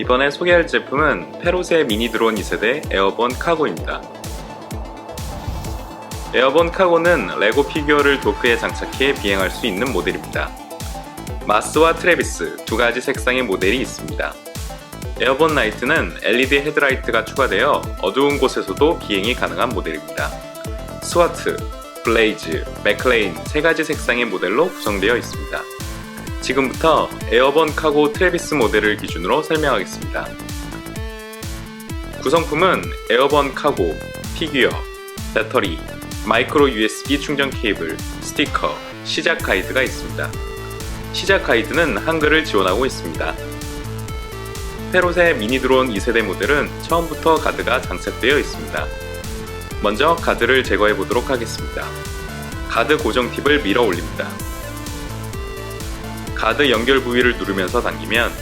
이번에 소개할 제품은 페롯의 미니 드론 2세대 에어본 카고입니다. 에어본 카고는 레고 피규어를 도크에 장착해 비행할 수 있는 모델입니다. 마스와 트래비스 두 가지 색상의 모델이 있습니다. 에어본 라이트는 LED 헤드라이트가 추가되어 어두운 곳에서도 비행이 가능한 모델입니다. 스와트, 블레이즈, 맥클레인 세 가지 색상의 모델로 구성되어 있습니다. 지금부터 에어본 카고 트래비스 모델을 기준으로 설명하겠습니다. 구성품은 에어본 카고, 피규어, 배터리, 마이크로 USB 충전 케이블, 스티커, 시작 가이드가 있습니다. 시작 가이드는 한글을 지원하고 있습니다. 페롯의 미니 드론 2세대 모델은 처음부터 가드가 장착되어 있습니다. 먼저 가드를 제거해 보도록 하겠습니다. 가드 고정 팁을 밀어 올립니다. 가드 연결 부위를 누르면서 당기면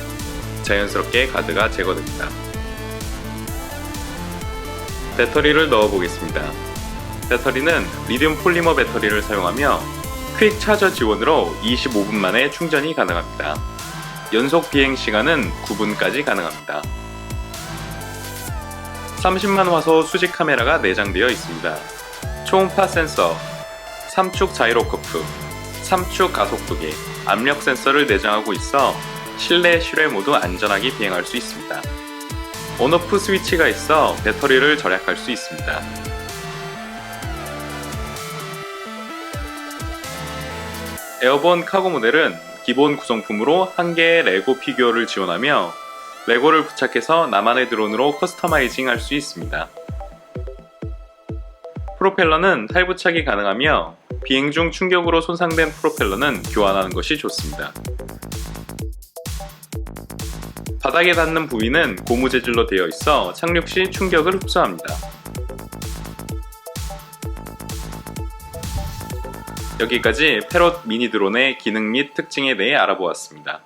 자연스럽게 가드가 제거됩니다. 배터리를 넣어 보겠습니다. 배터리는 리튬 폴리머 배터리를 사용하며 퀵 차저 지원으로 25분 만에 충전이 가능합니다. 연속 비행 시간은 9분까지 가능합니다. 30만 화소 수직 카메라가 내장되어 있습니다. 초음파 센서, 3축 자이로커프, 3축 가속도계, 압력 센서를 내장하고 있어 실내 실외 모두 안전하게 비행할 수 있습니다. 온오프 스위치가 있어 배터리를 절약할 수 있습니다. 에어본 카고 모델은 기본 구성품으로 한 개의 레고 피규어를 지원하며 레고를 부착해서 나만의 드론으로 커스터마이징 할 수 있습니다. 프로펠러는 탈부착이 가능하며 비행 중 충격으로 손상된 프로펠러는 교환하는 것이 좋습니다. 바닥에 닿는 부위는 고무 재질로 되어 있어 착륙 시 충격을 흡수합니다. 여기까지 페롯 미니 드론의 기능 및 특징에 대해 알아보았습니다.